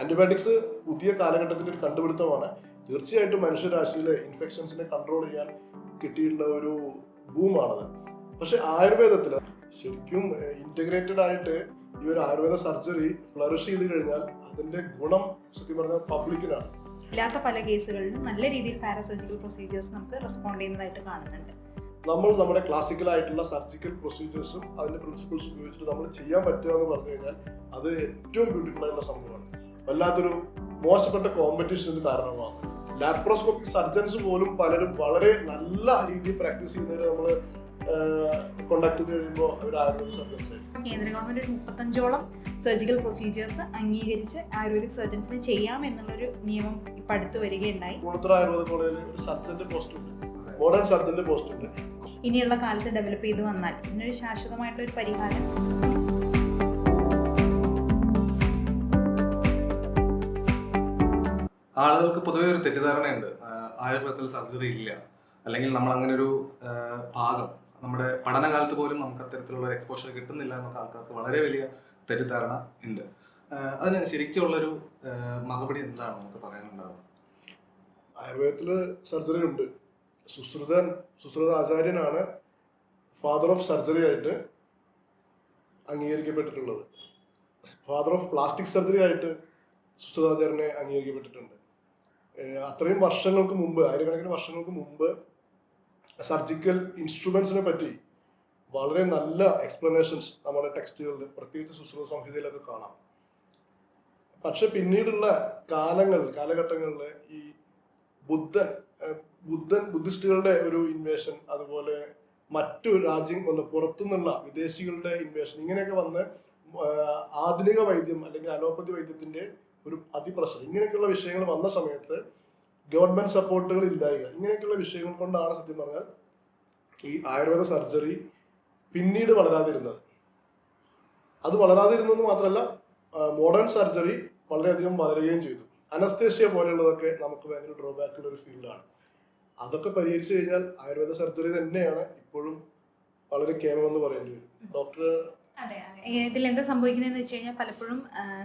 Antibiotics പുതിയ കാലഘട്ടത്തിന്റെ ഒരു കണ്ടുപിടുത്തമാണ്. തീർച്ചയായിട്ടും മനുഷ്യരാശിയിലെ ഇൻഫെക്ഷൻസിനെ കൺട്രോൾ ചെയ്യാൻ കിട്ടിയിട്ടുള്ള ഒരു ബൂമാണത് പക്ഷെ ആയുർവേദത്തിൽ ശരിക്കും ഇന്റഗ്രേറ്റഡ് ആയിട്ട് ഈ ഒരു ആയുർവേദ സർജറി ഫ്ലറിഷ് ചെയ്ത് കഴിഞ്ഞാൽ അതിന്റെ ഗുണം സത്യം പറഞ്ഞാൽ പബ്ലിക്കിനാണ് ഇല്ലാത്ത പല കേസുകളിലും നല്ല രീതിയിൽ പാരാസർജിക്കൽ പ്രൊസീജിയേഴ്സ് നമുക്ക് റെസ്പോണ്ട് ചെയ്യുന്നതായിട്ട് കാണുന്നുണ്ട്. നമ്മൾ നമ്മുടെ ക്ലാസിക്കൽ ആയിട്ടുള്ള സർജിക്കൽ പ്രൊസീജിയേഴ്സും അതിന്റെ പ്രിൻസിപ്പിൾസ് ഉപയോഗിച്ചിട്ട് നമ്മൾ ചെയ്യാൻ പറ്റുക എന്ന് പറഞ്ഞു കഴിഞ്ഞാൽ അത് ഏറ്റവും ബ്യൂട്ടിഫുൾ ആയിട്ടുള്ള സംഭവമാണ്. വല്ലാത്തൊരു മോശപ്പെട്ട കോമ്പറ്റീഷൻ കാരണമാണ് ലാപ്രോസ്കോപ്പിക് സർജൻസ് പോലും പലരും വളരെ നല്ല രീതിയിൽ പ്രാക്ടീസ് ചെയ്യുന്നവരെ നമ്മൾ കോണ്ടാക്ട് കഴിയുമ്പോൾ അവർ ആയുർവേദ സർജൻസ് കേന്ദ്ര ഗവൺമെന്റ് ഒരു മുപ്പത്തഞ്ചോളം സർജിക്കൽ പ്രൊസീജിയേഴ്സ് അംഗീകരിച്ച് ആയുർവേദിക് സർജൻസിന് ചെയ്യാം എന്നുള്ളൊരു നിയമം ഇപ്പൊ അടുത്ത് വരികയുണ്ടായി. പൂണത്തറ ആയുർവേദ കോളേജിൽ ഒരു സർജന്റെ പോസ്റ്റ് ഉണ്ട്. മോഡേൺ സർജന്റെ പോസ്റ്റ് ഉണ്ട്. ഇനിയുള്ള കാലത്ത് ഡെവലപ്പ് ചെയ്ത് വന്നാൽ ഇതിനൊരു ശാശ്വതമായിട്ടുള്ള ഒരു പരിഹാരം. ആളുകൾക്ക് പൊതുവെ ഒരു തെറ്റിദ്ധാരണയുണ്ട്. ആയുർവേദത്തിൽ സർജറി ഇല്ല. അല്ലെങ്കിൽ നമ്മൾ അങ്ങനെ ഒരു ഭാഗം നമ്മുടെ പഠനകാലത്ത് പോലും നമുക്ക് അത്തരത്തിലുള്ള ഒരു എക്സ്പോഷർ കിട്ടുന്നില്ല എന്നൊക്കെ ആൾക്കാർക്ക് വളരെ വലിയ തെറ്റിദ്ധാരണ ഉണ്ട്. അതിന് ശരിക്കുള്ളൊരു മറുപടി എന്താണ് നമുക്ക് പറയാനുണ്ടാവുക? ആയുർവേദത്തിൽ സർജറി ഉണ്ട്. സുശ്രുതൻ സുശ്രുത ആചാര്യനാണ് ഫാദർ ഓഫ് സർജറി ആയിട്ട് അംഗീകരിക്കപ്പെട്ടിട്ടുള്ളത്. ഫാദർ ഓഫ് പ്ലാസ്റ്റിക് സർജറി ആയിട്ട് സുശ്രുതാചാര്യനെ അംഗീകരിക്കപ്പെട്ടിട്ടുണ്ട്. അത്രയും വർഷങ്ങൾക്ക് മുമ്പ് ആയിരക്കണക്കിന് വർഷങ്ങൾക്ക് മുമ്പ് സർജിക്കൽ ഇൻസ്ട്രുമെന്റ്സിനെ പറ്റി വളരെ നല്ല എക്സ്പ്ലനേഷൻസ് നമ്മുടെ ടെക്സ്റ്റുകളിൽ പ്രത്യേകിച്ച് സുശ്രുത സംഹിതയിലൊക്കെ കാണാം. പക്ഷെ പിന്നീടുള്ള കാലങ്ങൾ കാലഘട്ടങ്ങളിൽ ഈ ബുദ്ധൻ ബുദ്ധൻ ബുദ്ധിസ്റ്റുകളുടെ ഒരു ഇൻവേഷൻ അതുപോലെ മറ്റു രാജ്യം വന്ന് പുറത്തുനിന്നുള്ള വിദേശികളുടെ ഇൻവേഷൻ ഇങ്ങനെയൊക്കെ വന്ന് ആധുനിക വൈദ്യം അല്ലെങ്കിൽ അലോപ്പതി വൈദ്യത്തിന്റെ ഒരു അതിപ്രസരം ഇങ്ങനെയൊക്കെയുള്ള വിഷയങ്ങൾ വന്ന സമയത്ത് ഗവൺമെന്റ് സപ്പോർട്ടുകൾ ഇല്ലായിക. ഇങ്ങനെയൊക്കെയുള്ള വിഷയങ്ങൾ കൊണ്ടാണ് സത്യം പറഞ്ഞാൽ ഈ ആയുർവേദ സർജറി പിന്നീട് വളരാതിരുന്നത്. അത് വളരാതിരുന്നത് മാത്രമല്ല മോഡേൺ സർജറി വളരെയധികം വളരുകയും ചെയ്തു. അനസ്തേഷ്യ പോലെയുള്ളതൊക്കെ നമുക്ക് ഭയങ്കര ഡ്രോബാക്ക് ഉള്ള ഒരു ഫീൽഡാണ് അതൊക്കെ പരിഹരിച്ചു കഴിഞ്ഞാൽ ആയുർവേദ സർജറി തന്നെയാണ് ഇപ്പോഴും വളരെ കേമെന്ന് പറയേണ്ടി വരും. ഡോക്ടർ എന്താ സംഭവിക്കുന്നതെന്ന് വെച്ച് കഴിഞ്ഞാൽ പലപ്പോഴും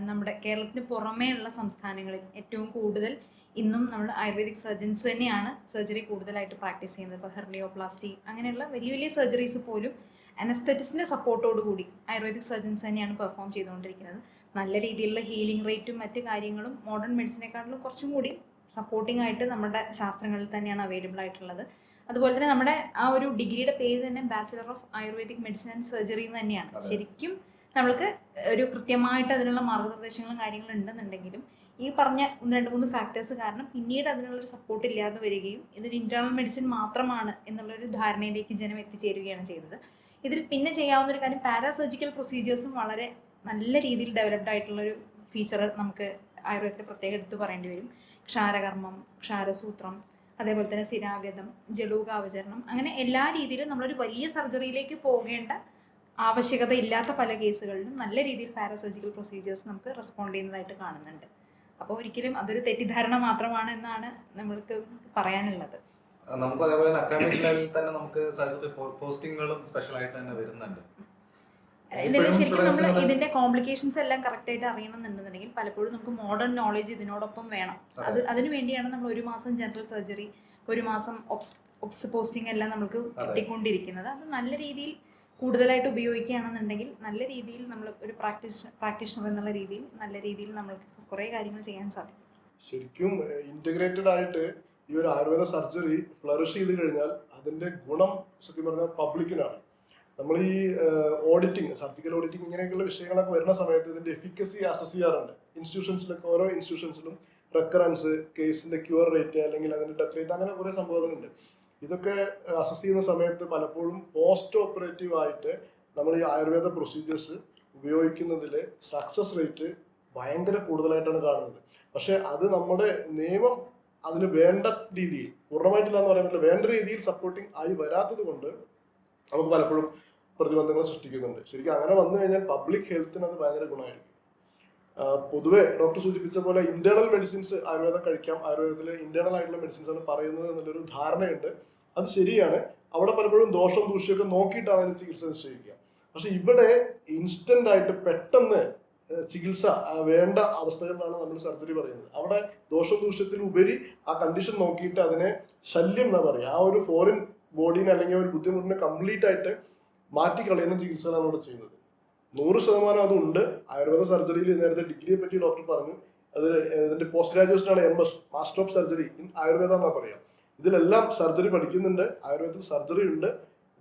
നമ്മുടെ കേരളത്തിന് പുറമേ ഉള്ള സംസ്ഥാനങ്ങളിൽ ഏറ്റവും കൂടുതൽ ഇന്നും നമ്മൾ ആയുർവേദിക് സർജൻസ് തന്നെയാണ് സർജറി കൂടുതലായിട്ട് പ്രാക്ടീസ് ചെയ്യുന്നത്. ഇപ്പോൾ ഹെർണിയോപ്ലാസ്റ്റി അങ്ങനെയുള്ള വലിയ വലിയ സർജറീസ് പോലും അനസ്തറ്റിസിന്റെ സപ്പോർട്ടോട് കൂടി ആയുർവേദിക് സർജൻസ് തന്നെയാണ് പെർഫോം ചെയ്തുകൊണ്ടിരിക്കുന്നത്. നല്ല രീതിയിലുള്ള ഹീലിംഗ് റേറ്റും മറ്റു കാര്യങ്ങളും മോഡേൺ മെഡിസിനെക്കാട്ടിലും കുറച്ചും കൂടി സപ്പോർട്ടിംഗ് ആയിട്ട് നമ്മുടെ ശാസ്ത്രങ്ങളിൽ തന്നെയാണ് അവൈലബിൾ ആയിട്ടുള്ളത്. അതുപോലെ തന്നെ നമ്മുടെ ആ ഒരു ഡിഗ്രിയുടെ പേര് തന്നെ bachelor of ayurvedic medicine and surgery എന്ന് തന്നെയാണ്. ശരിക്കും നമ്മൾക്ക് ഒരു കൃത്യമായിട്ട് അതിനുള്ള മാർഗനിർദ്ദേശങ്ങളും കാര്യങ്ങളും ഉണ്ടെന്നുണ്ടെങ്കിലും ഈ പറഞ്ഞ ഒന്ന് രണ്ട് മൂന്ന് ഫാക്ടേഴ്സ് കാരണം പിന്നീട് അതിനുള്ളൊരു സപ്പോർട്ട് ഇല്ലാതെ വരികയും ഇതൊരു ഇന്റേണൽ മെഡിസിൻ മാത്രമാണ് എന്നുള്ളൊരു ധാരണയിലേക്ക് ജനം എത്തിച്ചേരുകയാണ് ചെയ്തത്. ഇതിൽ പിന്നെ ചെയ്യാവുന്ന ഒരു കാര്യം പാരാസർജിക്കൽ പ്രൊസീജിയേഴ്സും വളരെ നല്ല രീതിയിൽ ഡെവലപ്ഡ് ആയിട്ടുള്ളൊരു ഫീച്ചർ നമുക്ക് ആയുർവേദത്തിൽ പ്രത്യേകം എടുത്തു പറയേണ്ടി വരും. ക്ഷാരകർമ്മം ക്ഷാരസൂത്രം അതേപോലെ തന്നെ സ്ഥിരാവ്യതം ജലൂകാവചരണം അങ്ങനെ എല്ലാ രീതിയിലും നമ്മളൊരു വലിയ സർജറിയിലേക്ക് പോകേണ്ട ആവശ്യകത ഇല്ലാത്ത പല കേസുകളിലും നല്ല രീതിയിൽ പാരാസർജിക്കൽ പ്രൊസീജിയേഴ്സ് നമുക്ക് റെസ്പോണ്ട് ചെയ്യുന്നതായിട്ട് കാണുന്നുണ്ട്. അപ്പോൾ ഒരിക്കലും അതൊരു തെറ്റിദ്ധാരണ മാത്രമാണ് എന്നാണ് നമ്മൾക്ക് പറയാനുള്ളത്. നമുക്ക് അതേപോലെ അക്കാഡമിക് ലെവലിൽ തന്നെ നമുക്ക് പോസ്റ്റിങ്ങുകളും സ്പെഷ്യൽ ആയിട്ട് തന്നെ വരുന്നുണ്ട്. ശരിക്കും നമ്മൾ ഇതിന്റെ കോംപ്ലിക്കേഷൻസ് എല്ലാം കറക്റ്റ് ആയിട്ട് അറിയണമെന്നുണ്ടെന്നുണ്ടെങ്കിൽ പലപ്പോഴും നമുക്ക് മോഡേൺ നോളജ് ഇതിനോടൊപ്പം വേണം. അത്. അതിനു വേണ്ടിയാണ് നമ്മൾ ഒരു മാസം ജനറൽ സർജറി ഒരു മാസം ഒപ്സ് പോസ്റ്റിംഗ് എല്ലാം നമുക്ക് കിട്ടിക്കൊണ്ടിരിക്കുന്നത്. അത് നല്ല രീതിയിൽ കൂടുതലായിട്ട് ഉപയോഗിക്കുകയാണെന്നുണ്ടെങ്കിൽ നല്ല രീതിയിൽ നമ്മൾ ഒരു പ്രാക്ടീസ് പ്രാക്ടീഷണർ എന്നുള്ള രീതിയിൽ നല്ല രീതിയിൽ നമ്മൾക്ക് കുറേ കാര്യങ്ങൾ ചെയ്യാൻ സാധിക്കും. ശരിക്കും ഇന്റഗ്രേറ്റഡ് ആയിട്ട് ഈ ഒരു ആയുർവേദ സർജറി ഫ്ലറിഷ് ചെയ്ത് കഴിഞ്ഞാൽ അതിന്റെ ഗുണം സത്യം പറഞ്ഞാൽ പബ്ലിക്കിനാണ് നമ്മൾ ഈ ഓഡിറ്റിംഗ് സർജിക്കൽ ഓഡിറ്റിംഗ് ഇങ്ങനെയൊക്കെയുള്ള വിഷയങ്ങളൊക്കെ വരുന്ന സമയത്ത് ഇതിന്റെ എഫിക്കസി അസസ് ചെയ്യാറുണ്ട്. ഇൻസ്റ്റിറ്റ്യൂഷൻസിലൊക്കെ ഓരോ ഇൻസ്റ്റിറ്റ്യൂഷൻസിലും റെക്കറൻസ് കേസിന്റെ ക്യൂർ റേറ്റ് അല്ലെങ്കിൽ അതിന്റെ ഡെത്ത് റേറ്റ് അങ്ങനെ കുറേ സംഭവങ്ങളുണ്ട്. ഇതൊക്കെ അസസ് ചെയ്യുന്ന സമയത്ത് പലപ്പോഴും പോസ്റ്റ് ഓപ്പറേറ്റീവ് ആയിട്ട് നമ്മൾ ഈ ആയുർവേദ പ്രൊസീജിയേഴ്സ് ഉപയോഗിക്കുന്നതിൽ സക്സസ് റേറ്റ് ഭയങ്കര കൂടുതലായിട്ടാണ് കാണുന്നത്. പക്ഷെ അത് നമ്മുടെ നിയമം അതിന് വേണ്ട രീതിയിൽ പൂർണമായിട്ടില്ല എന്ന് പറയാൻ പറ്റില്ല വേണ്ട രീതിയിൽ സപ്പോർട്ടിങ് ആയി വരാത്തത് കൊണ്ട് നമുക്ക് പലപ്പോഴും പ്രതിബന്ധങ്ങൾ സൃഷ്ടിക്കുന്നുണ്ട്. ശരിക്കും അങ്ങനെ വന്നു കഴിഞ്ഞാൽ പബ്ലിക് ഹെൽത്തിന് അത് ഭയങ്കര ഗുണമായിരിക്കും. പൊതുവെ ഡോക്ടർ സൂചിപ്പിച്ച പോലെ ഇന്റേണൽ മെഡിസിൻസ് ആയുർവേദം കഴിക്കാം. ആയുർവേദത്തിൽ ഇന്റേണൽ ആയിട്ടുള്ള മെഡിസിൻസ് ആണ് പറയുന്നത് എന്നുള്ളൊരു ധാരണയുണ്ട്. അത് ശരിയാണ്. അവിടെ പലപ്പോഴും ദോഷം ദൂഷ്യമൊക്കെ നോക്കിയിട്ടാണ് അതിന് ചികിത്സ നിശ്ചയിക്കുക. പക്ഷെ ഇവിടെ ഇൻസ്റ്റന്റ് ആയിട്ട് പെട്ടെന്ന് ചികിത്സ വേണ്ട അവസ്ഥകളിലാണ് നമ്മൾ സർജറി പറയുന്നത്. അവിടെ ദോഷദൂഷ്യത്തിലുപരി ആ കണ്ടീഷൻ നോക്കിയിട്ട് അതിനെ ശല്യം എന്നാ പറയുക ആ ഒരു ഫോറിൻ ബോഡീനെ അല്ലെങ്കിൽ ഒരു ബുദ്ധിമുട്ടിനെ കംപ്ലീറ്റ് ആയിട്ട് മാറ്റിക്കളയുന്ന ചികിത്സകളാണ് അവിടെ ചെയ്യുന്നത്. നൂറ് ശതമാനം അതുണ്ട് ആയുർവേദ സർജറിയിൽ നേരത്തെ ഡിഗ്രിയെ പറ്റി ഡോക്ടർ പറഞ്ഞു. അത് ഇതിന്റെ പോസ്റ്റ് ഗ്രാജുവേഷൻ ആണ് M S master of surgery in Ayurveda എന്നാ പറയാം. ഇതിലെല്ലാം സർജറി പഠിക്കുന്നുണ്ട്. ആയുർവേദത്തിൽ സർജറി ഉണ്ട്.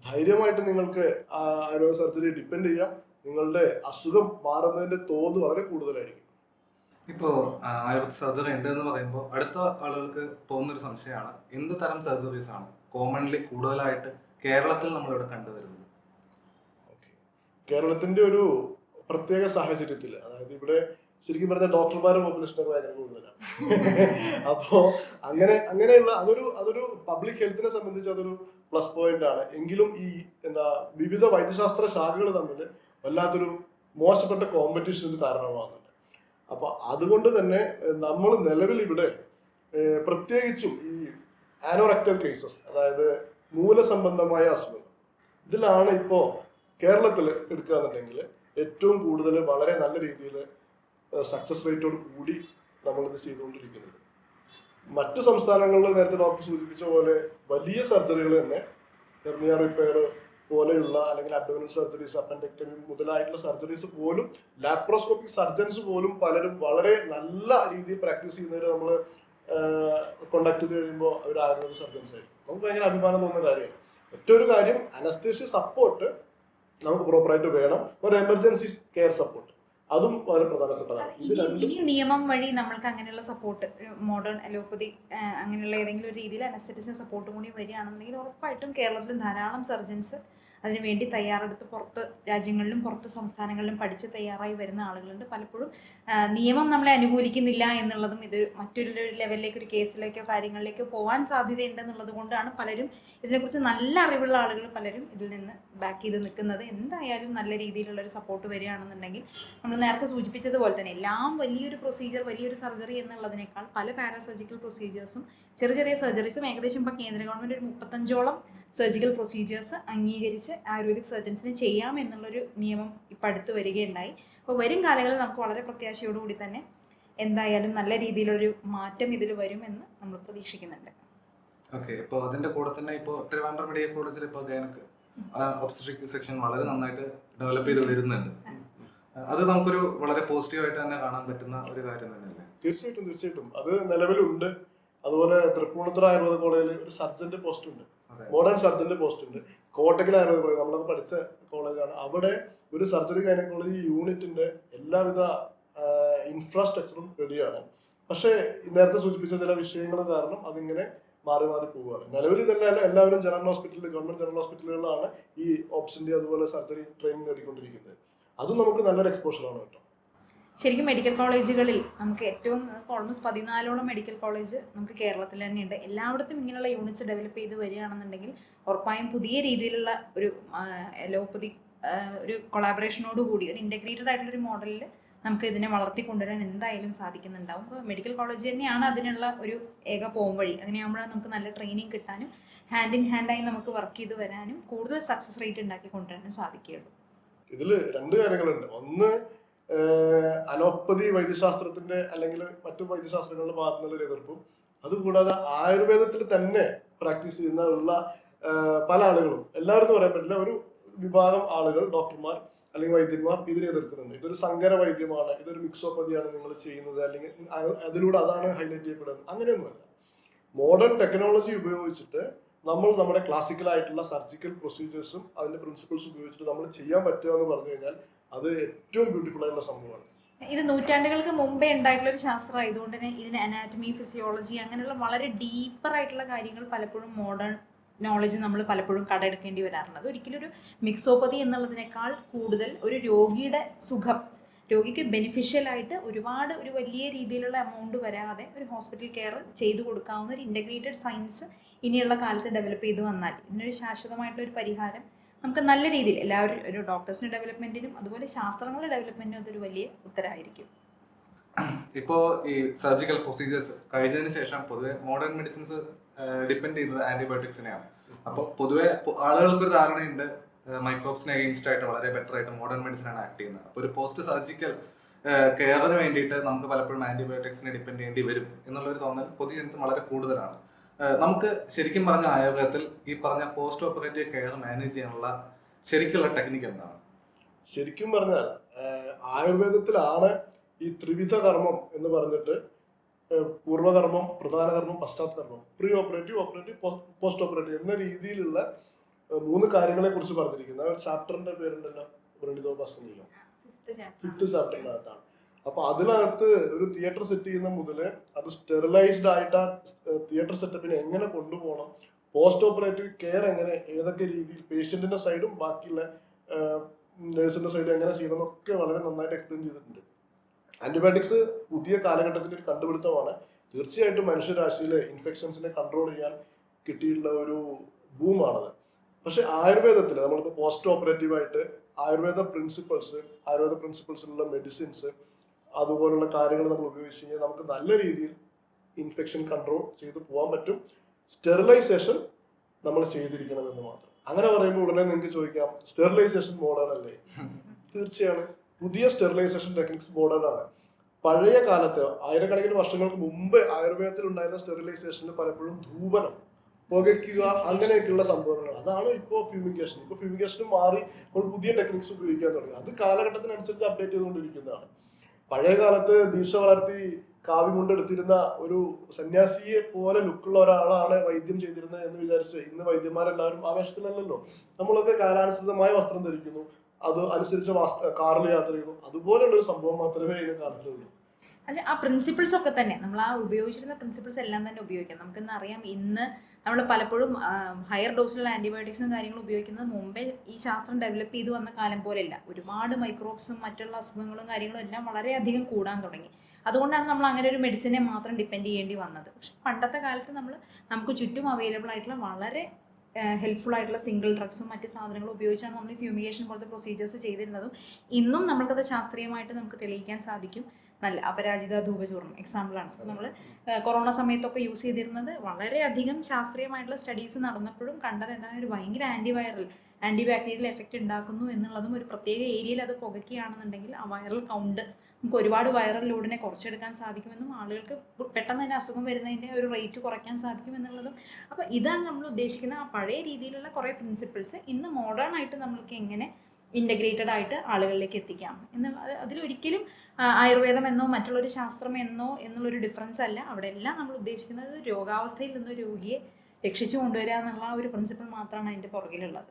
ധൈര്യമായിട്ട് നിങ്ങൾക്ക് ആയുർവേദ സർജറി ഡിപ്പെൻഡ് ചെയ്യാം. നിങ്ങളുടെ അസുഖം മാറുന്നതിന്റെ തോത് വളരെ കൂടുതലായിരിക്കും. ഇപ്പോ ആയുർവേദ സർജറി ഉണ്ട് എന്ന് പറയുമ്പോൾ അടുത്ത ആളുകൾക്ക് തോന്നുന്ന ഒരു സംശയമാണ് എന്ത് തരം സർജറീസ് ആണ് കോമൺലി കൂടുതലായിട്ട് കേരളത്തിൽ നമ്മളിവിടെ കണ്ടുവരുന്നത്? കേരളത്തിന്റെ ഒരു പ്രത്യേക സാഹചര്യത്തിൽ അതായത് ഇവിടെ ശരിക്കും പറഞ്ഞ ഡോക്ടർമാരുടെ പോപ്പുലേഷനൊക്കെ ഭയങ്കര കൂടുതലാണ്. അപ്പോ അങ്ങനെ അങ്ങനെയുള്ള അതൊരു അതൊരു പബ്ലിക് ഹെൽത്തിനെ സംബന്ധിച്ച് അതൊരു പ്ലസ് പോയിന്റ് ആണ്. എങ്കിലും ഈ എന്താ വിവിധ വൈദ്യശാസ്ത്ര ശാഖകൾ തമ്മിൽ വല്ലാത്തൊരു മോശപ്പെട്ട കോമ്പറ്റീഷന് കാരണമാകുന്നുണ്ട്. അപ്പൊ അതുകൊണ്ട് തന്നെ നമ്മൾ നിലവിൽ ഇവിടെ പ്രത്യേകിച്ചും ഈ ആനോറക്റ്റൽ കേസസ് അതായത് മൂലസംബന്ധമായ അസുഖങ്ങൾ ഇതിലാണ് ഇപ്പോൾ കേരളത്തിൽ എടുക്കുകയാണെന്നുണ്ടെങ്കിൽ ഏറ്റവും കൂടുതൽ വളരെ നല്ല രീതിയിൽ സക്സസ് റേറ്റോട് കൂടി നമ്മളിത് ചെയ്തുകൊണ്ടിരിക്കുന്നത്. മറ്റ് സംസ്ഥാനങ്ങളിൽ നേരത്തെ ഡോക്ടർ സൂചിപ്പിച്ച പോലെ വലിയ സർജറികൾ തന്നെ ഹെർണിയ റിപ്പയർ പോലെയുള്ള അല്ലെങ്കിൽ അഡ്വനൽ സർജറീസ് അപ്പൻഡക്ടമി മുതലായിട്ടുള്ള സർജറീസ് പോലും ലാപ്രോസ്കോപ്പിക് സർജൻസ് പോലും പലരും വളരെ നല്ല രീതിയിൽ പ്രാക്ടീസ് ചെയ്യുന്നവർ നമ്മൾ കോണ്ടാക്ട് ചെയ്ത് കഴിയുമ്പോൾ അവർ ആയുർവേദ സർജൻസ് ആയിരിക്കും. നമുക്ക് ഭയങ്കര അഭിമാനം തോന്നുന്ന കാര്യമാണ്. മറ്റൊരു കാര്യം അനസ്തേഷ്യ സപ്പോർട്ട് നമുക്ക് പ്രോപ്പറായിട്ട് വേണം. ഒരു എമർജൻസി കെയർ സപ്പോർട്ട് അതും വളരെ പ്രധാനപ്പെട്ടതാണ്. ഇനി നിയമം വഴി നമ്മൾക്ക് അങ്ങനെയുള്ള സപ്പോർട്ട് മോഡേൺ അലോപ്പതി അങ്ങനെയുള്ള ഏതെങ്കിലും ഒരു രീതിയിൽ അനസ്തറ്റിസിന് സപ്പോർട്ട് കൂടി വരികയാണെന്നുണ്ടെങ്കിൽ ഉറപ്പായിട്ടും കേരളത്തിൽ ധാരാളം സർജൻസ് അതിനുവേണ്ടി തയ്യാറെടുത്ത് പുറത്ത് രാജ്യങ്ങളിലും പുറത്ത് സംസ്ഥാനങ്ങളിലും പഠിച്ച് തയ്യാറായി വരുന്ന ആളുകളുണ്ട്. പലപ്പോഴും നിയമം നമ്മളെ അനുകൂലിക്കുന്നില്ല എന്നുള്ളതും ഇത് മറ്റൊരു ലെവലിലേക്ക് ഒരു കേസിലേക്കോ കാര്യങ്ങളിലേക്കോ പോകാൻ സാധ്യതയുണ്ട് എന്നുള്ളത് കൊണ്ടാണ് പലരും ഇതിനെക്കുറിച്ച് നല്ല അറിവുള്ള ആളുകൾ പലരും ഇതിൽ നിന്ന് ബാക്ക് ചെയ്ത് നിൽക്കുന്നത്. എന്തായാലും നല്ല രീതിയിലുള്ള ഒരു സപ്പോർട്ട് വരികയാണെന്നുണ്ടെങ്കിൽ നമ്മൾ നേരത്തെ സൂചിപ്പിച്ചതുപോലെ തന്നെ എല്ലാം വലിയൊരു പ്രൊസീജിയർ വലിയൊരു സർജറി എന്നുള്ളതിനേക്കാൾ പല പാരാസർജിക്കൽ പ്രൊസീജിയേഴ്സും ചെറിയ ചെറിയ സർജറീസും ഏകദേശം ഇപ്പോൾ കേന്ദ്ര ഗവൺമെന്റ് ഒരു മുപ്പത്തഞ്ചോളം സർജിക്കൽ പ്രൊസീജിയേഴ്സ് അംഗീകരിച്ച് ആയുർവേദിക് സർജൻസിന് ചെയ്യാം എന്നുള്ളൊരു നിയമം ഇപ്പം അടുത്ത് വരികയുണ്ടായി. അപ്പോൾ വരും കാലങ്ങളിൽ നമുക്ക് വളരെ പ്രത്യാശയോടുകൂടി തന്നെ എന്തായാലും നല്ല രീതിയിലൊരു മാറ്റം ഇതിൽ വരുമെന്ന് നമ്മൾ പ്രതീക്ഷിക്കുന്നുണ്ട്. ഓക്കെ ഇപ്പോൾ അതിന്റെ കൂടെ തന്നെ ഇപ്പോൾ ട്രിവാൻഡ്രം മെഡിക്കൽ കോളേജിൽ ഇപ്പോൾ ഗൈനക്ക് ഒബ്സ്ട്രിക് സെക്ഷൻ വളരെ നന്നായിട്ട് ഡെവലപ്പ് ചെയ്ത് വരുന്നുണ്ട്. അത് നമുക്കൊരു വളരെ പോസിറ്റീവായിട്ട് തന്നെ കാണാൻ പറ്റുന്ന ഒരു കാര്യം തന്നെയല്ലേ? തീർച്ചയായിട്ടും തീർച്ചയായിട്ടും. അത് നിലവിലുണ്ട്. അതുപോലെ തൃപ്പൂണിത്തുറ ആയുർവേദ കോളേജിൽ ഒരു സർജന്റ് പോസ്റ്റ് ഉണ്ട് മോഡേൺ സർജന്റെ പോസ്റ്റ് ഉണ്ട്. നമ്മൾ നമ്മളത് പഠിച്ച കോളേജാണ് അവിടെ ഒരു സർജറി ഗൈനക്കോളജി യൂണിറ്റിന്റെ എല്ലാവിധ ഇൻഫ്രാസ്ട്രക്ചറും റെഡിയാണ് പക്ഷേ നേരത്തെ സൂചിപ്പിച്ച ചില വിഷയങ്ങൾ കാരണം അതിങ്ങനെ മാറി മാറി പോവുകയാണ്. നിലവിൽ ഇതെല്ലാം എല്ലാവരും ജനറൽ ഹോസ്പിറ്റലിൽ ഗവൺമെന്റ് ജനറൽ ഹോസ്പിറ്റലുകളിലാണ് ഈ ഓപ്ഷന്റെ അതുപോലെ സർജറി ട്രെയിനിങ് നേടിക്കൊണ്ടിരിക്കുന്നത്. അതും നമുക്ക് നല്ലൊരു എക്സ്പോഷറാണ് കേട്ടോ. ശരിക്കും മെഡിക്കൽ കോളേജുകളിൽ നമുക്ക് ഏറ്റവും ഓൾമോസ്റ്റ് പതിനാലോളം മെഡിക്കൽ കോളേജ് നമുക്ക് കേരളത്തിൽ തന്നെയുണ്ട്. എല്ലായിടത്തും ഇങ്ങനെയുള്ള യൂണിറ്റ്സ് ഡെവലപ്പ് ചെയ്ത് വരികയാണെന്നുണ്ടെങ്കിൽ ഉറപ്പായും പുതിയ രീതിയിലുള്ള ഒരു അലോപ്പതി ഒരു കൊളാബറേഷനോട് കൂടി ഒരു ഇന്റഗ്രേറ്റഡ് ആയിട്ടുള്ള ഒരു മോഡലിൽ നമുക്ക് ഇതിനെ വളർത്തിക്കൊണ്ടുവരാൻ എന്തായാലും സാധിക്കുന്നുണ്ടാവും. അപ്പോൾ മെഡിക്കൽ കോളേജ് തന്നെയാണ് അതിനുള്ള ഒരു ഏക പോം വഴി. അങ്ങനെയാകുമ്പോഴാണ് നമുക്ക് നല്ല ട്രെയിനിങ് കിട്ടാനും ഹാൻഡ് ഇൻ ഹാൻഡായി നമുക്ക് വർക്ക് ചെയ്ത് വരാനും കൂടുതൽ സക്സസ് റേറ്റ് ഉണ്ടാക്കി കൊണ്ടുവരാനും സാധിക്കുകയുള്ളൂ. ഇതിൽ രണ്ട് കാര്യങ്ങളുണ്ട്. ഒന്ന് അലോപ്പതി വൈദ്യശാസ്ത്രത്തിന്റെ അല്ലെങ്കിൽ മറ്റു വൈദ്യശാസ്ത്രങ്ങളുടെ ഭാഗത്തു നിന്നുള്ള എതിർപ്പും. അതുകൂടാതെ ആയുർവേദത്തിൽ തന്നെ പ്രാക്ടീസ് ചെയ്യുന്ന ഉള്ള പല ആളുകളും എല്ലാവരും പറയാൻ പറ്റില്ല ഒരു വിഭാഗം ആളുകൾ ഡോക്ടർമാർ അല്ലെങ്കിൽ വൈദ്യന്മാർ ഇതിനെ എതിർക്കുന്നുണ്ട്. ഇതൊരു സങ്കര വൈദ്യമാണ് ഇതൊരു മിക്സോപ്പതിയാണ് നിങ്ങൾ ചെയ്യുന്നത് അല്ലെങ്കിൽ അതിലൂടെ അതാണ് ഹൈലൈറ്റ് ചെയ്യപ്പെടുന്നത്. അങ്ങനെയൊന്നുമല്ല. മോഡേൺ ടെക്നോളജി ഉപയോഗിച്ചിട്ട് നമ്മൾ നമ്മുടെ ക്ലാസിക്കൽ ആയിട്ടുള്ള സർജിക്കൽ പ്രൊസീജിയേഴ്സും അതിന്റെ പ്രിൻസിപ്പിൾസും ഉപയോഗിച്ചിട്ട് നമ്മൾ ചെയ്യാൻ പറ്റുക എന്ന് പറഞ്ഞു കഴിഞ്ഞാൽ അത് ഏറ്റവും ബ്യൂട്ടിഫുൾ ആയിട്ടുള്ള സംഭവമാണ്. ഇത് നൂറ്റാണ്ടുകൾക്ക് മുമ്പേ ഉണ്ടായിട്ടുള്ള ഒരു ശാസ്ത്രം ആയതുകൊണ്ട് തന്നെ ഇതിന് അനാറ്റമി ഫിസിയോളജി അങ്ങനെയുള്ള വളരെ ഡീപ്പർ ആയിട്ടുള്ള കാര്യങ്ങൾ പലപ്പോഴും മോഡേൺ നോളജ് നമ്മൾ പലപ്പോഴും കടമെടുക്കേണ്ടി വരാറുണ്ട്. അത് ഒരിക്കലും ഒരു മിക്സോപ്പതി എന്നുള്ളതിനേക്കാൾ കൂടുതൽ ഒരു രോഗിയുടെ സുഖം രോഗിക്ക് ബെനിഫിഷ്യൽ ആയിട്ട് ഒരുപാട് ഒരു വലിയ രീതിയിലുള്ള എമൗണ്ട് വരാതെ ഒരു ഹോസ്പിറ്റൽ കെയർ ചെയ്തു കൊടുക്കാവുന്ന ഒരു ഇന്റഗ്രേറ്റഡ് സയൻസ് ഇനിയുള്ള കാലത്ത് ഡെവലപ്പ് ചെയ്ത് വന്നാൽ ഇതിനൊരു ശാശ്വതമായിട്ടുള്ള ഒരു പരിഹാരം നമുക്ക് നല്ല രീതിയിൽ എല്ലാവരും ഒരു ഡോക്ടേഴ്സിന്റെ ഡെവലപ്മെന്റിനും അതുപോലെ ശാസ്ത്രങ്ങളുടെ ഡെവലപ്മെന്റിനും അതൊരു വലിയ ഉത്തരമായിരിക്കും ഇപ്പോ ഈ സർജിക്കൽ പ്രൊസീജിയേഴ്സ് കഴിഞ്ഞതിന് ശേഷം പൊതുവെ മോഡേൺ മെഡിസിൻസ് ഡിപ്പെൻഡ് ചെയ്യുന്നത് ആന്റിബയോട്ടിക്സിനെയാണ് അപ്പോൾ പൊതുവെ ആളുകൾക്ക് ഒരു ധാരണയുണ്ട് മൈക്രോബ്സിനെ അഗെയിൻസ്റ്റ് ആയിട്ട് വളരെ ബെറ്റർ ആയിട്ട് മോഡേൺ മെഡിസിൻ ആണ് ആക്ട് ചെയ്യുന്നത്. അപ്പോൾ ഒരു പോസ്റ്റ് സർജിക്കൽ കെയറിന് വേണ്ടിയിട്ട് നമുക്ക് പലപ്പോഴും ആന്റിബയോട്ടിക്സിനെ ഡിപ്പെൻഡ് ചെയ്യേണ്ടി വരും എന്നുള്ളൊരു തോന്നൽ പൊതുജനത്തിന് വളരെ കൂടുതലാണ്. നമുക്ക് ശരിക്കും പറഞ്ഞ ആയുർവേദത്തിൽ ഈ പറഞ്ഞ പോസ്റ്റ് ഓപ്പറേറ്റീവ് കെയർ മാനേജ് ചെയ്യാനുള്ള ശരിക്കുള്ള ടെക്നിക്ക് എന്താണ്? ശരിക്കും പറഞ്ഞാൽ ആയുർവേദത്തിലാണ് ഈ ത്രിവിധ കർമ്മം എന്ന് പറഞ്ഞിട്ട് പൂർവകർമ്മം പ്രധാന കർമ്മം പശ്ചാത്തകർമ്മം pre operative operative post operative എന്ന രീതിയിലുള്ള മൂന്ന് കാര്യങ്ങളെ കുറിച്ച് പറഞ്ഞിരിക്കുന്നത്. ആ ഒരു ചാപ്റ്ററിന്റെ പേരുണ്ടല്ലോ വ്രണിതോ ബസ്സനിലോ ചാപ്റ്റർ ഫിഫ്ത്ത് ചാപ്റ്ററിനകത്താണ് അപ്പൊ അതിനകത്ത് ഒരു തിയേറ്റർ സെറ്റ് ചെയ്യുന്ന മുതൽ അത് സ്റ്റെറിലൈസ്ഡ് ആയിട്ട് തിയേറ്റർ സെറ്റപ്പിനെ എങ്ങനെ കൊണ്ടുപോകണം? പോസ്റ്റ് ഓപ്പറേറ്റീവ് കെയർ എങ്ങനെ ഏതൊക്കെ രീതിയിൽ പേഷ്യന്റിന്റെ സൈഡും ബാക്കിയുള്ള നേഴ്സിന്റെ സൈഡും എങ്ങനെ ചെയ്യണം എന്നൊക്കെ വളരെ നന്നായിട്ട് എക്സ്പ്ലെയിൻ ചെയ്തിട്ടുണ്ട്. ആന്റിബയോട്ടിക്സ് പുതിയ കാലഘട്ടത്തിന്റെ ഒരു കണ്ടുപിടുത്തമാണ്. തീർച്ചയായിട്ടും മനുഷ്യരാശിയിലെ ഇൻഫെക്ഷൻസിനെ കൺട്രോൾ ചെയ്യാൻ കിട്ടിയിട്ടുള്ള ഒരു ബൂമാണത് പക്ഷെ ആയുർവേദത്തിൽ നമ്മളിപ്പോൾ പോസ്റ്റ് ഓപ്പറേറ്റീവ് ആയിട്ട് ആയുർവേദ പ്രിൻസിപ്പൾസ് ആയുർവേദ പ്രിൻസിപ്പൾസിലുള്ള മെഡിസിൻസ് അതുപോലുള്ള കാര്യങ്ങൾ നമ്മൾ ഉപയോഗിച്ച് കഴിഞ്ഞാൽ നമുക്ക് നല്ല രീതിയിൽ ഇൻഫെക്ഷൻ കൺട്രോൾ ചെയ്ത് പോകാൻ പറ്റും. സ്റ്റെറിലൈസേഷൻ നമ്മൾ ചെയ്തിരിക്കണം എന്ന് മാത്രം. അങ്ങനെ പറയുമ്പോൾ ഉടനെ നിങ്ങൾക്ക് ചോദിക്കാം സ്റ്റെറിലൈസേഷൻ മോഡേൺ അല്ലേ? തീർച്ചയാണ്. പുതിയ സ്റ്റെറിലൈസേഷൻ ടെക്നിക്സ് മോഡേൺ ആണ്. പഴയ കാലത്ത് ആയിരക്കണക്കിന് വർഷങ്ങൾക്ക് മുമ്പ് ആയുർവേദത്തിൽ ഉണ്ടായിരുന്ന സ്റ്റെറിലൈസേഷന് പലപ്പോഴും ധൂപനം പുകയ്ക്കുക അങ്ങനെയൊക്കെയുള്ള സംഭവങ്ങൾ. അതാണ് ഇപ്പോൾ ഫ്യൂമിക്കേഷൻ ഇപ്പോൾ ഫ്യൂമിക്കേഷനും മാറി നമ്മൾ പുതിയ ടെക്നിക്സ് ഉപയോഗിക്കാൻ തുടങ്ങി. അത് കാലഘട്ടത്തിനനുസരിച്ച് അപ്ഡേറ്റ് ചെയ്തുകൊണ്ടിരിക്കുന്നതാണ്. പഴയ കാലത്ത് ദീക്ഷ വളർത്തി കാവ്യം കൊണ്ടെടുത്തിരുന്ന ഒരു സന്യാസിയെ പോലെ ലുക്കുള്ള ഒരാളാണ് വൈദ്യം ചെയ്തിരുന്നത് എന്ന് വിചാരിച്ച് ഇന്ന് വൈദ്യന്മാരെല്ലാവരും ആവേശത്തിലല്ലല്ലോ? നമ്മളൊക്കെ കാലാനുസൃതമായ വസ്ത്രം ധരിക്കുന്നു. അത് അനുസരിച്ച് കാറിൽ യാത്ര ചെയ്യുന്നു. അതുപോലെയുള്ള ഒരു സംഭവം മാത്രമേ ഇതിന് അത് ആ പ്രിൻസിപ്പിൾസ് ഒക്കെ തന്നെ. നമ്മൾ ആ ഉപയോഗിച്ചിരുന്ന പ്രിൻസിപ്പിൾസ് എല്ലാം തന്നെ ഉപയോഗിക്കാം. നമുക്കിന്ന് അറിയാം ഇന്ന് നമ്മൾ പലപ്പോഴും ഹയർ ഡോസിലുള്ള ആന്റിബയോട്ടിക്സും കാര്യങ്ങളും ഉപയോഗിക്കുന്നത് മുമ്പേ ഈ ശാസ്ത്രം ഡെവലപ്പ് ചെയ്തു വന്ന കാലം പോലെയല്ല. ഒരുപാട് മൈക്രോബ്സും മറ്റുള്ള അസുഖങ്ങളും കാര്യങ്ങളും എല്ലാം വളരെയധികം കൂടാൻ തുടങ്ങി. അതുകൊണ്ടാണ് നമ്മൾ അങ്ങനെ ഒരു മെഡിസിനെ മാത്രം ഡിപ്പെൻഡ് ചെയ്യേണ്ടി വന്നത്. പക്ഷെ പണ്ടത്തെ കാലത്ത് നമ്മൾ നമുക്ക് ചുറ്റും അവൈലബിൾ ആയിട്ടുള്ള വളരെ ഹെൽപ്ഫുൾ ആയിട്ടുള്ള സിംഗിൾ ഡ്രഗ്സും മറ്റ് സാധനങ്ങളും ഉപയോഗിച്ചാണ് നമ്മൾ ഫ്യൂമിഗേഷൻ പോലത്തെ പ്രൊസീജിയേഴ്സ് ചെയ്തിരുന്നതും. ഇന്നും നമ്മൾക്കത് ശാസ്ത്രീയമായിട്ട് നമുക്ക് തെളിയിക്കാൻ സാധിക്കും. നല്ല അപരാജിത ധൂപചൂർണം എക്സാമ്പിളാണ് നമ്മൾ കൊറോണ സമയത്തൊക്കെ യൂസ് ചെയ്തിരുന്നത് വളരെയധികം ശാസ്ത്രീയമായിട്ടുള്ള സ്റ്റഡീസ് നടന്നപ്പോഴും കണ്ടത് എന്താണ് ഒരു ഭയങ്കര anti viral anti bacterial effect ഉണ്ടാക്കുന്നു എന്നുള്ളതും ഒരു പ്രത്യേക ഏരിയയിൽ അത് പുകയ്ക്കുകയാണെന്നുണ്ടെങ്കിൽ ആ വൈറൽ കൗണ്ട് നമുക്ക് ഒരുപാട് വൈറൽ ലോഡിനെ കുറച്ചെടുക്കാൻ സാധിക്കുമെന്നും ആളുകൾക്ക് പെട്ടെന്ന് തന്നെ അസുഖം വരുന്നതിന്റെ ഒരു റേറ്റ് കുറയ്ക്കാൻ സാധിക്കുമെന്നുള്ളതും. അപ്പോൾ ഇതാണ് നമ്മൾ ഉദ്ദേശിക്കുന്ന ആ പഴയ രീതിയിലുള്ള കുറേ പ്രിൻസിപ്പിൾസ് ഇന്ന് മോഡേൺ ആയിട്ട് നമ്മൾക്ക് എങ്ങനെ ഇന്റഗ്രേറ്റഡ് ആയിട്ട് ആളുകളിലേക്ക് എത്തിക്കാം അത് അതിലൊരിക്കലും ആയുർവേദം എന്നോ മറ്റുള്ളൊരു ശാസ്ത്രം എന്നോ എന്നുള്ളൊരു ഡിഫറൻസ് അല്ല. അവിടെ എല്ലാം നമ്മൾ ഉദ്ദേശിക്കുന്നത് രോഗാവസ്ഥയിൽ നിന്ന് രോഗിയെ രക്ഷിച്ചു കൊണ്ടുവരിക എന്നുള്ള ആ ഒരു പ്രിൻസിപ്പിൾ മാത്രമാണ് അതിന്റെ പുറകിലുള്ളത്.